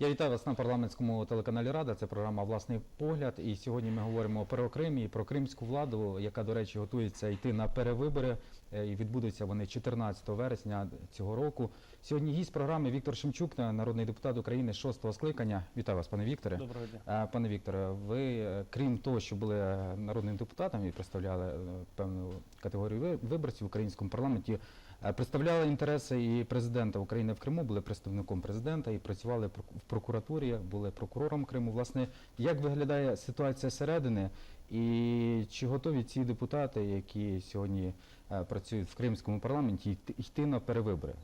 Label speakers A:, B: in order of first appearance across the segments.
A: Я вітаю вас на парламентському телеканалі Рада. Це програма Власний погляд. І сьогодні ми говоримо про Крим і про кримську владу, яка, до речі, готується йти на перевибори. Е, І відбудуться вони 14 вересня цього року. Сьогодні гість програми Віктор Шемчук, народний депутат України 6-го скликання. Вітаю вас, пане Вікторе.
B: Доброго дня.
A: Е, Пане Вікторе, ви е, крім того, що були е, народним депутатом і представляли е, певну категорію ви- виборців в українському парламенті, е, представляли інтереси і президента України в Криму, були представником президента і працювали в прокуратурі, були прокурором Криму. Власне, як виглядає ситуація зсередини, і чи готові ці депутати, які сьогодні е, працюють в кримському парламенті, йти- на перевибори?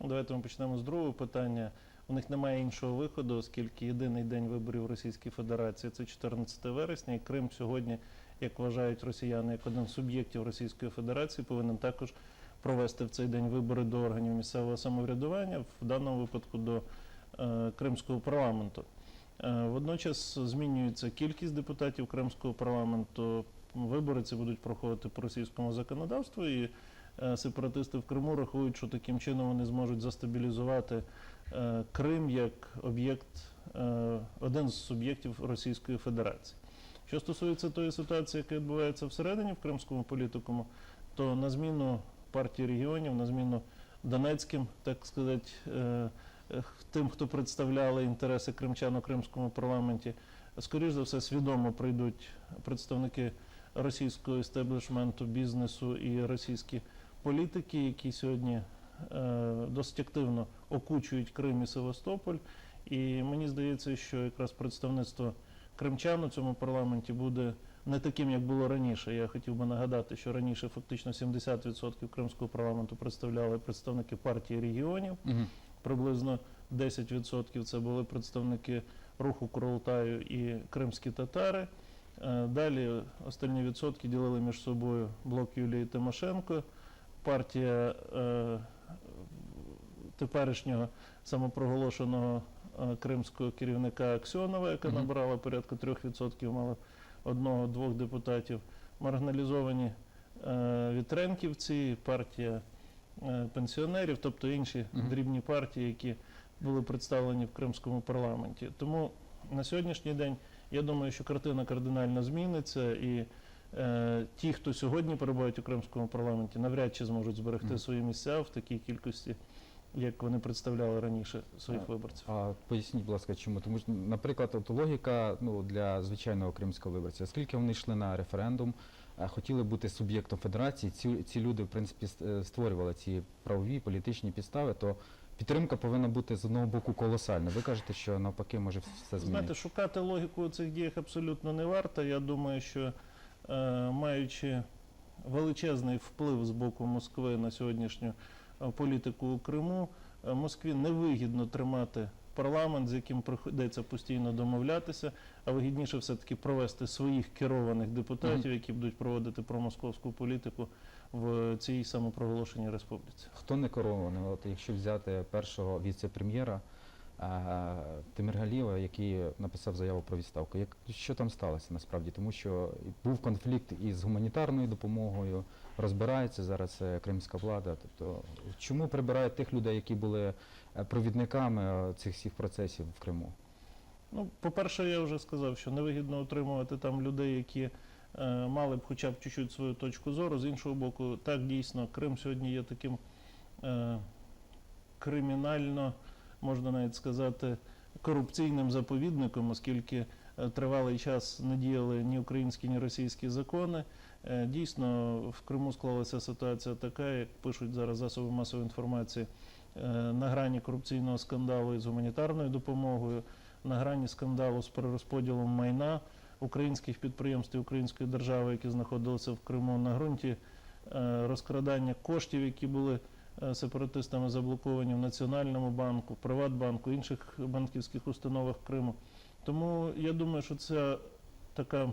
B: Ну, Давайте ми почнемо з другого питання. У них немає іншого виходу, оскільки єдиний день виборів в Російській Федерації це 14 вересня, і Крим сьогодні, як вважають росіяни, як один з суб'єктів Російської Федерації, повинен також провести в цей день вибори до органів місцевого самоврядування, в даному випадку до е, Кримського парламенту. Е, водночас змінюється кількість депутатів Кримського парламенту. Вибори ці будуть проходити по російському законодавству і е, сепаратисти в Криму рахують, що таким чином вони зможуть застабілізувати Крим як об'єкт, один з суб'єктів Російської Федерації. Що стосується тої ситуації, яка відбувається всередині в кримському політикуму, то на зміну партії регіонів, на зміну Донецьким, так сказати, е, тим, хто представляли інтереси кримчан у кримському парламенті, скоріш за все свідомо прийдуть представники російського істеблішменту, бізнесу і російські політики, які сьогодні е, досить активно окучують Крим і Севастополь. І мені здається, що якраз представництво кримчан у цьому парламенті буде не таким, як було раніше. Я хотів би нагадати, що раніше фактично 70% кримського парламенту представляли представники партії регіонів
A: Угу.
B: приблизно 10% це були представники руху Курултаю і кримські татари. Е, Далі останні відсотки ділили між собою блок Юлії Тимошенко, партія е, теперішнього самопроголошеного кримського керівника Аксьонова, яка набрала порядка 3%, мала одного-двох депутатів, маргіналізовані е, вітренківці, партія е, пенсіонерів, тобто інші дрібні партії, які були представлені в кримському парламенті. Тому на сьогоднішній день я думаю, що картина кардинально зміниться, і е, ті, хто сьогодні перебувають у кримському парламенті, навряд чи зможуть зберегти свої місця в такій кількості, як вони представляли раніше своїх виборців.
A: А поясніть, будь ласка, чому? Тому що, наприклад, от логіка ну, для звичайного кримського виборця, оскільки вони йшли на референдум, хотіли бути суб'єктом федерації, ці, ці люди, в принципі, е, створювали ці правові політичні підстави, то підтримка повинна бути з одного боку колосальна. Ви кажете, що навпаки може все
B: Знаєте, шукати логіку у цих діях абсолютно не варто. Я думаю, що е, маючи величезний вплив з боку Москви на сьогоднішню політику у Криму, е, Москві невигідно тримати парламент, з яким приходиться постійно домовлятися, а вигідніше все-таки провести своїх керованих депутатів, які будуть проводити промосковську політику в цій самопроголошеній республіці.
A: Хто не корований? От якщо взяти першого віце-прем'єра а, Тимиргалієва, який написав заяву про відставку, як що там сталося насправді? Тому що був конфлікт із гуманітарною допомогою, розбирається зараз е, кримська влада. Тобто, чому прибирають тих людей, які були е, провідниками е, цих всіх процесів в Криму?
B: Ну, по-перше, я вже сказав, що невигідно утримувати там людей, які е, мали б хоча б чуть-чуть свою точку зору. З іншого боку, так дійсно, Крим сьогодні є таким е, кримінально, можна навіть сказати, корупційним заповідником, оскільки е, тривалий час не діяли ні українські, ні російські закони. Е, дійсно, в Криму склалася ситуація така, як пишуть зараз засоби масової інформації, е, на грані корупційного скандалу із гуманітарною допомогою на грані скандалу з перерозподілом майна українських підприємств і української держави, які знаходилися в Криму, на ґрунті розкрадання коштів, які були сепаратистами заблоковані в Національному банку, в Приватбанку, інших банківських установах Криму. Тому я думаю, що це така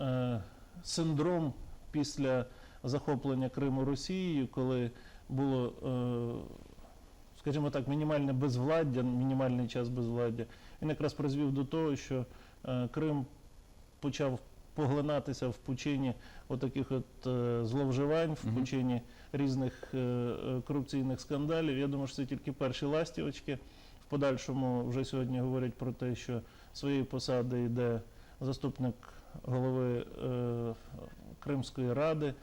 B: е, синдром після захоплення Криму Росією, коли було, е, скажімо так, мінімальне безвладдя, мінімальний час безвладдя. Він якраз призвів до того, що е, Крим почав поглинатися в пучині отаких от е, зловживань, в пучині різних е, е, корупційних скандалів. Я думаю, що це тільки перші ластівочки. В подальшому вже сьогодні говорять про те, що своєї посади йде заступник голови е, Кримської ради,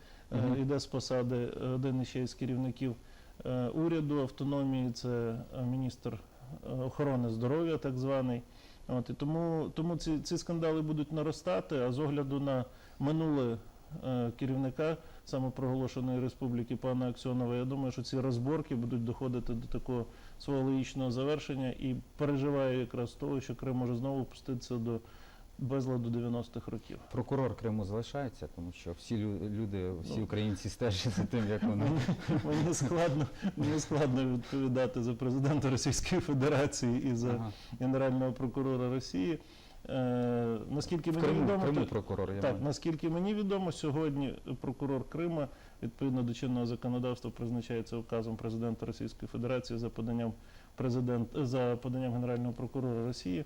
B: йде з посади один ще із керівників уряду автономії, це міністр охорони здоров'я, так званий. От, і тому тому ці, ці скандали будуть наростати, а з огляду на минуле керівника самопроголошеної республіки пана Аксьонова, я думаю, що ці розборки будуть доходити до такого свого логічного завершення і переживаю якраз того, що Крим може знову опуститися до безладу 90-х років.
A: Прокурор Криму залишається, тому що всі лю- люди, всі
B: Ну.
A: українці стежать за тим, як вони.
B: Мені складно, мені складно відповідати за президента Російської Федерації і за
A: Ага.
B: генерального прокурора Росії. Е, наскільки мені
A: Криму,
B: відомо,
A: Криму прокурор. Я
B: так,
A: маю.
B: наскільки мені відомо, сьогодні прокурор Крима відповідно до чинного законодавства призначається указом президента Російської Федерації за поданням президент за поданням генерального прокурора Росії.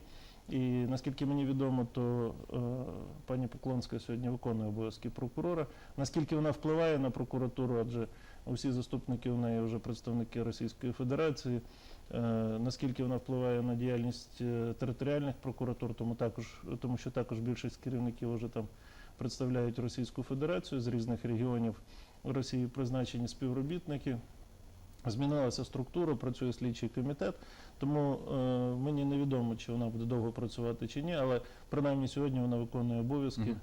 B: І наскільки мені відомо, то е, пані Поклонська сьогодні виконує обов'язки прокурора. Наскільки вона впливає на прокуратуру, адже усі заступники у неї вже представники Російської Федерації. Е, наскільки вона впливає на діяльність е, територіальних прокуратур, тому також тому що також більшість керівників вже там представляють Російську Федерацію з різних регіонів Росії призначені співробітники. Змінилася структура, працює слідчий комітет, тому е, мені невідомо, чи вона буде довго працювати чи ні, але принаймні сьогодні вона виконує обов'язки.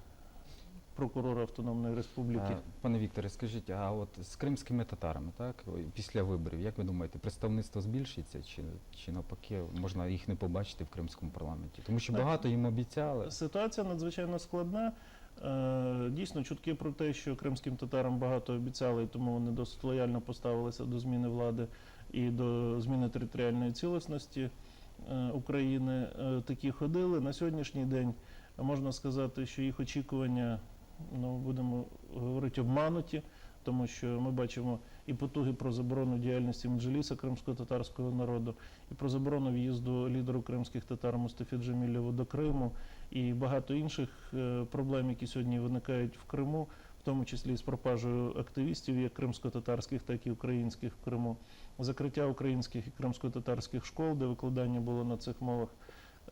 B: Прокурора Автономної Республіки.
A: А, Пане Вікторе, скажіть, а от з кримськими татарами, так, після виборів, як ви думаєте, представництво збільшиться чи, чи навпаки можна їх не побачити в кримському парламенті? Тому що багато їм обіцяли.
B: Ситуація надзвичайно складна. Е, Дійсно, чутки про те, що кримським татарам багато обіцяли, і тому вони досить лояльно поставилися до зміни влади і до зміни територіальної цілісності е, України. е, Такі ходили. На сьогоднішній день можна сказати, що їх очікування, ну будемо говорити, обмануті, тому що ми бачимо і потуги про заборону діяльності меджліса кримсько-татарського народу, і про заборону в'їзду лідеру кримських татар Мустафі Джемілєву до Криму, і багато інших е, проблем, які сьогодні виникають в Криму, в тому числі з пропажею активістів, як кримсько-татарських, так і українських в Криму, закриття українських і кримсько-татарських школ, де викладання було на цих мовах.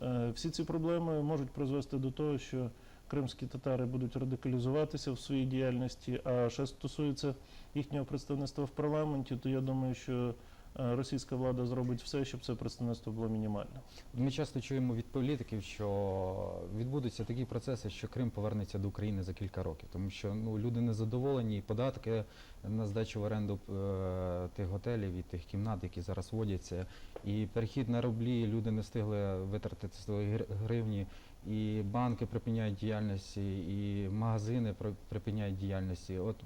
B: Е, Всі ці проблеми можуть призвести до того, що кримські татари будуть радикалізуватися в своїй діяльності. А що стосується їхнього представництва в парламенті, то я думаю, що е, російська влада зробить все, щоб це представництво було мінімальним.
A: Ми часто чуємо від політиків, що відбудуться такі процеси, що Крим повернеться до України за кілька років, тому що ну люди незадоволені, і податки на здачу в оренду е, тих готелів і тих кімнат, які зараз вводяться, і перехід на рублі, люди не встигли витратити свої гривні, і банки припиняють діяльності, і магазини припиняють діяльності. От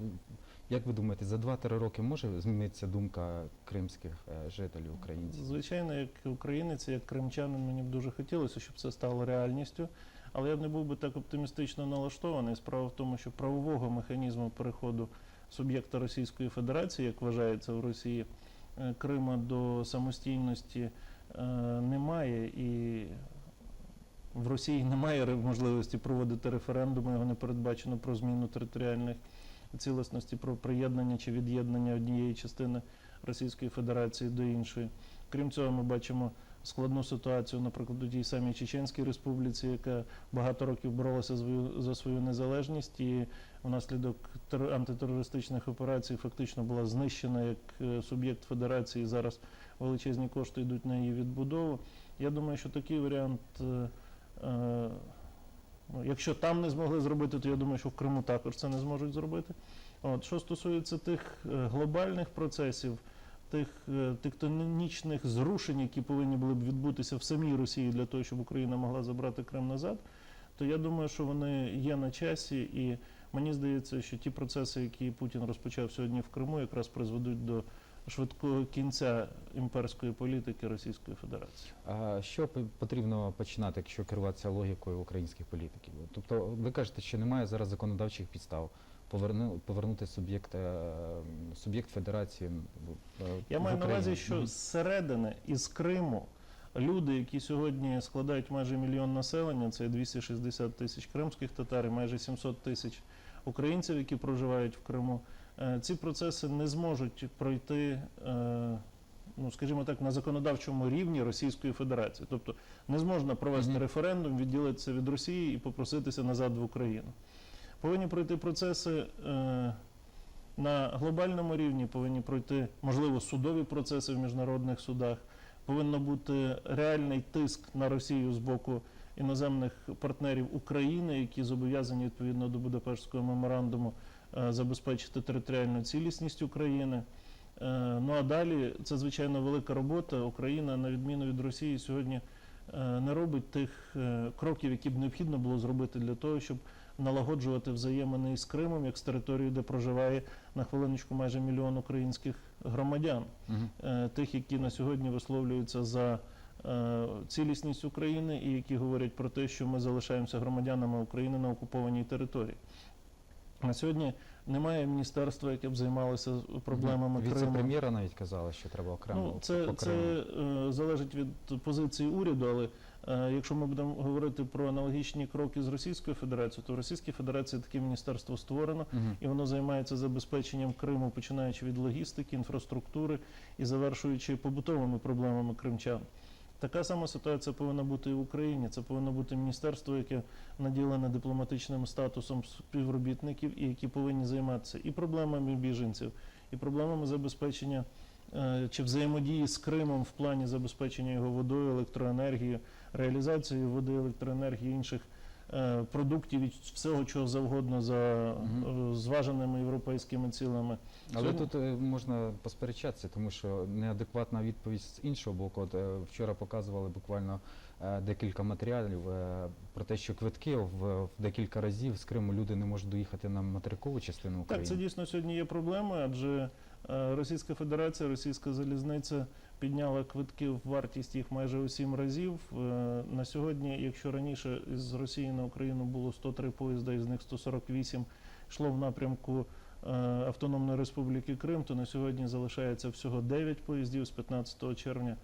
A: як ви думаєте, за 2-3 роки може змінитися думка кримських е, жителів українців?
B: Звичайно, як українець, як кримчанин, мені б дуже хотілося, щоб це стало реальністю. Але я б не був би так оптимістично налаштований. Справа в тому, що правового механізму переходу суб'єкта Російської Федерації, як вважається в Росії, е, Крима до самостійності е, немає. І в Росії немає можливості проводити референдуми, його не передбачено про зміну територіальних цілісності, про приєднання чи від'єднання однієї частини Російської Федерації до іншої. Крім цього, ми бачимо складну ситуацію, наприклад, у тій самій Чеченській Республіці, яка багато років боролася за свою незалежність і внаслідок тер- антитерористичних операцій фактично була знищена як е, суб'єкт федерації. Зараз величезні кошти йдуть на її відбудову. Я думаю, що такий варіант. Е, Ну, якщо там не змогли зробити, то я думаю, що в Криму також це не зможуть зробити. От, що стосується тих е, глобальних процесів, тих е, тектонічних зрушень, які повинні були б відбутися в самій Росії для того, щоб Україна могла забрати Крим назад, то я думаю, що вони є на часі, і мені здається, що ті процеси, які Путін розпочав сьогодні в Криму, якраз призведуть до швидкого кінця імперської політики Російської Федерації.
A: А що потрібно починати, якщо керуватися логікою українських політиків? Тобто, ви кажете, що немає зараз законодавчих підстав поверну, повернути суб'єкт е, суб'єкт федерації. в-
B: Я
A: в
B: маю на увазі, що зсередини із Криму люди, які сьогодні складають майже мільйон населення, це 260 тисяч кримських татар і майже 700 тисяч українців, які проживають в Криму, ці процеси не зможуть пройти е, ну скажімо так, на законодавчому рівні Російської Федерації. Тобто не зможна провести
A: Мгм.
B: референдум, відділитися від Росії і попроситися назад в Україну. Повинні пройти процеси е, на глобальному рівні, повинні пройти, можливо, судові процеси в міжнародних судах. Повинен бути реальний тиск на Росію з боку іноземних партнерів України, які зобов'язані відповідно до Будапештського меморандуму е, забезпечити територіальну цілісність України. Е, Ну а далі це звичайно велика робота. Україна, на відміну від Росії, сьогодні е, не робить тих е, кроків, які б необхідно було зробити для того, щоб налагоджувати взаємини із Кримом, як з територією, де проживає на хвилиночку майже мільйон українських громадян, е, тих, які на сьогодні висловлюються за е, цілісність України і які говорять про те, що ми залишаємося громадянами України на окупованій території. На сьогодні немає міністерства, яке б займалося проблемами Криму.
A: Віце-прем'єра навіть казала, що треба окремо
B: Ну, це, це е, залежить від позиції уряду, але е, якщо ми будемо говорити про аналогічні кроки з Російською Федерацією, то в Російській Федерації таке міністерство створено,
A: Мгм.
B: і воно займається забезпеченням Криму, починаючи від логістики, інфраструктури і завершуючи побутовими проблемами кримчан. Така сама ситуація повинна бути і в Україні. Це повинно бути міністерство, яке наділене дипломатичним статусом співробітників і які повинні займатися і проблемами біженців, і проблемами забезпечення е, чи взаємодії з Кримом в плані забезпечення його водою, електроенергією, реалізацією води, електроенергії інших продуктів і всього чого завгодно за е, зваженими європейськими цілами.
A: Але
B: Сьогодні-
A: тут е, можна посперечатися, тому що неадекватна відповідь з іншого боку. От, е, вчора показували буквально е, декілька матеріалів е, про те, що квитки в, декілька разів з Криму люди не можуть доїхати на материкову частину України.
B: Так, це дійсно сьогодні є проблемою, адже е, Російська Федерація, Російська залізниця підняла квитки в вартість їх майже у сім разів. Е, На сьогодні, якщо раніше з Росії на Україну було 103 поїзда, із них 148 йшло в напрямку е, Автономної Республіки Крим, то на сьогодні залишається всього 9 поїздів з 15 червня.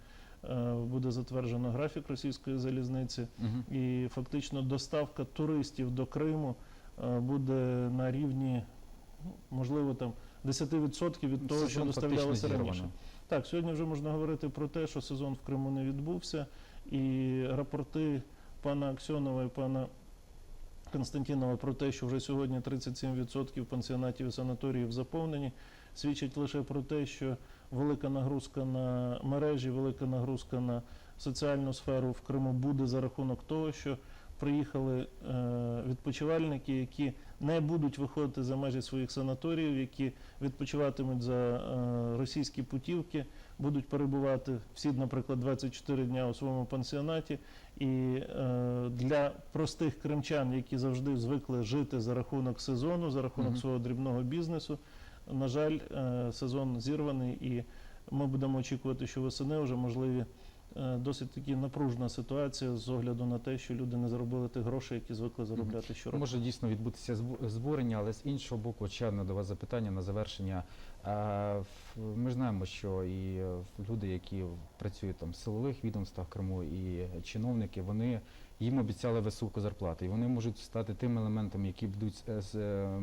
B: е, Буде затверджено графік російської залізниці.
A: Мгм.
B: І фактично доставка туристів до Криму е, буде на рівні, ну, можливо, там 10% від того, що доставлялося раніше. Так, сьогодні вже можна говорити про те, що сезон в Криму не відбувся, і рапорти пана Аксьонова і пана Константінова про те, що вже сьогодні 37% пансіонатів і санаторіїв заповнені, свідчить лише про те, що велика нагрузка на мережі, велика нагрузка на соціальну сферу в Криму буде за рахунок того, що приїхали е, відпочивальники, які не будуть виходити за межі своїх санаторіїв, які відпочиватимуть за е, російські путівки, будуть перебувати всі, наприклад, 24 дня у своєму пансіонаті. І е, для простих кримчан, які завжди звикли жити за рахунок сезону, за рахунок свого дрібного бізнесу, на жаль, сезон зірваний, і ми будемо очікувати, що восени вже можливі досить таки напружна ситуація з огляду на те, що люди не заробили тих грошей, які звикли заробляти щороку.
A: Може дійсно відбутися збу- збурення, але з іншого боку, ще одне до вас запитання на завершення. Ми знаємо, що і е, люди, які працюють там в силових відомствах Криму, і чиновники, вони їм обіцяли високу зарплату, і вони можуть стати тим елементом, які будуть е, е,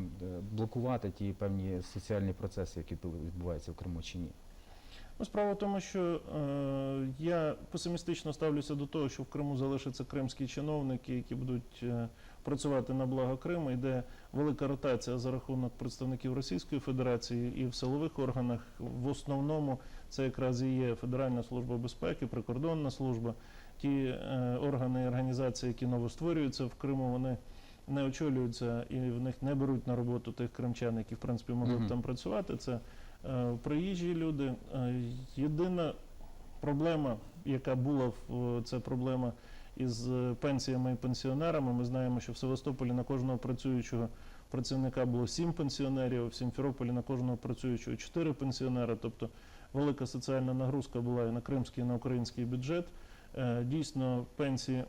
A: блокувати ті певні соціальні процеси, які відбуваються в Криму чи ні.
B: Ну, справа в тому, що е, я песимістично ставлюся до того, що в Криму залишаться кримські чиновники, які будуть е, працювати на благо Криму. Йде велика ротація за рахунок представників Російської Федерації і в силових органах. В основному це якраз і є Федеральна служба безпеки, прикордонна служба. Ті е, органи і організації, які новостворюються в Криму, вони не очолюються і в них не беруть на роботу тих кримчан, які в принципі могли б
A: Мгм.
B: там працювати. Це приїжджі люди. Е, Єдина проблема, яка була це проблема із е, пенсіями і пенсіонерами. Ми знаємо, що в Севастополі на кожного працюючого працівника було сім пенсіонерів, в Сімферополі на кожного працюючого чотири пенсіонери. Тобто велика соціальна нагрузка була і на кримський, і на український бюджет. Е, Дійсно, пенсії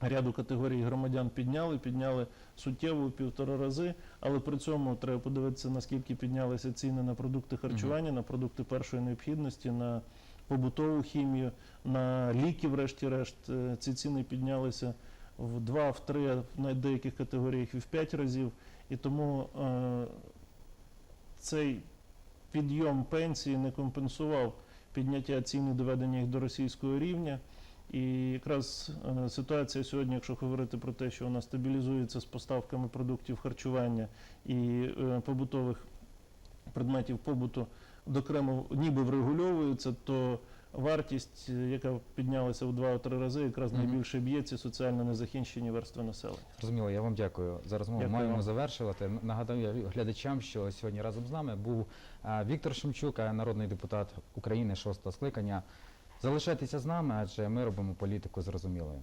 B: ряду категорій громадян підняли, підняли суттєво в півтора рази, але при цьому треба подивитися, наскільки піднялися ціни на продукти харчування, на продукти першої необхідності, на побутову хімію, на ліки, врешті-решт. Е, Ці ціни піднялися в два, в три, на деяких категоріях і в п'ять разів. І тому е, цей підйом пенсії не компенсував підняття цін і доведення їх до російського рівня. І якраз е, ситуація сьогодні, якщо говорити про те, що вона стабілізується з поставками продуктів харчування і е, побутових предметів побуту до Криму ніби врегульовується, то вартість, яка піднялася в 2-3 рази, якраз найбільше б'є ці соціально незахищені верстви населення.
A: Зрозуміло, я вам дякую за розмову.
B: Дякую
A: Маємо завершувати. Нагадаю глядачам, що сьогодні разом з нами був е, Віктор Шемчук, народний депутат України шостого скликання. Залишайтеся з нами, адже ми робимо політику зрозумілою.